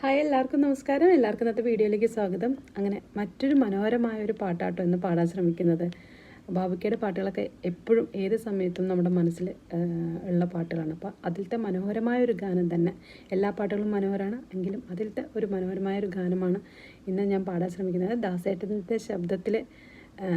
Hi എല്ലാവർക്കും നമസ്കാരം. എല്ലാവർക്കും ഇന്നത്തെ വീഡിയോയിലേക്ക് സ്വാഗതം. അങ്ങനെ മറ്റൊരു മനോഹരമായ ഒരു പാട്ടാട്ടോ ഇന്ന് പാടാൻ ശ്രമിക്കുന്നത്. ബാബുക്കയുടെ പാട്ടുകളൊക്കെ എപ്പോഴും ഏത് സമയത്തും നമ്മുടെ മനസ്സിൽ ഉള്ള പാട്ടുകളാണ്. അപ്പോൾ അതിലത്തെ മനോഹരമായ ഒരു ഗാനം തന്നെ. എല്ലാ പാട്ടുകളും മനോഹരമാണ് എങ്കിലും അതിലത്തെ ഒരു മനോഹരമായ ഒരു ഗാനമാണ് ഇന്ന് ഞാൻ പാടാൻ ശ്രമിക്കുന്നത്. ദാസേട്ടന്റെ ശബ്ദത്തിൽ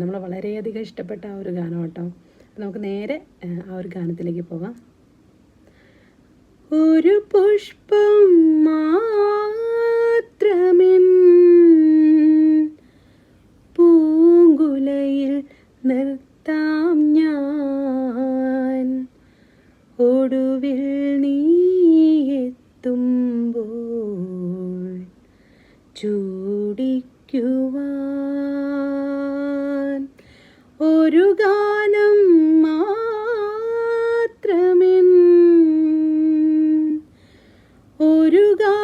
നമ്മൾ വളരെയധികം ഇഷ്ടപ്പെട്ട ആ ഒരു ഗാനം കേട്ടോ നമുക്ക് നേരെ ആ, ഒരു ഗാനത്തിലേക്ക് പോകാം. ഒരു പുഷ്പം മാത്രമിൻ പൂങ്കുലയിൽ നിർത്താം ഞാൻ. ഒടുവിൽ നീ എത്തുമ്പോൾ ചൂടിക്കുവാൻ ഒരു ഗാനം മാത്രമിൻ. ഒരു ഗാനം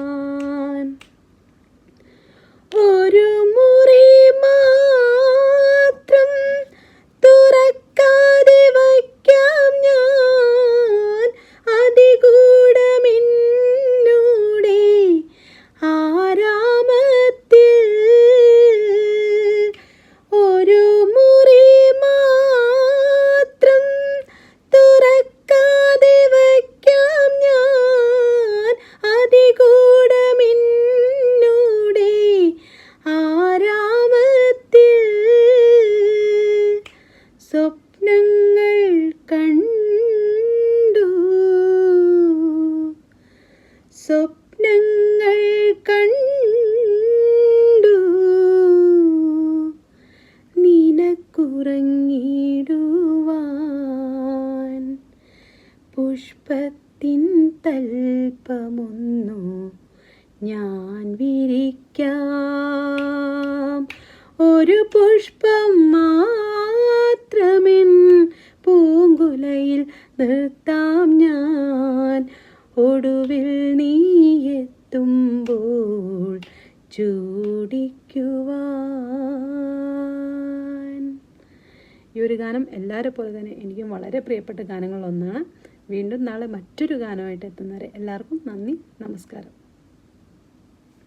കണ്ടു. സ്വപ്നങ്ങൾ കണ്ടു. നിനക്കുറങ്ങിടുവാൻ പുഷ്പത്തിൻ തൽപ്പമൊന്നു ഞാൻ വിരിക്കാം. ഒരു പുഷ്പം മാത്രമിൻ നിർത്താം ഞാൻ. ഒടുവിൽ നീ എത്തുമ്പോൾ ചൂടിക്കുവാൻ. ഈ ഒരു ഗാനം എല്ലാവരെ പോലെ തന്നെ എനിക്കും വളരെ പ്രിയപ്പെട്ട ഗാനങ്ങളിലൊന്നാണ്. വീണ്ടും നാളെ മറ്റൊരു ഗാനമായിട്ട് എത്തുന്നവരെ എല്ലാവർക്കും നന്ദി നമസ്കാരം.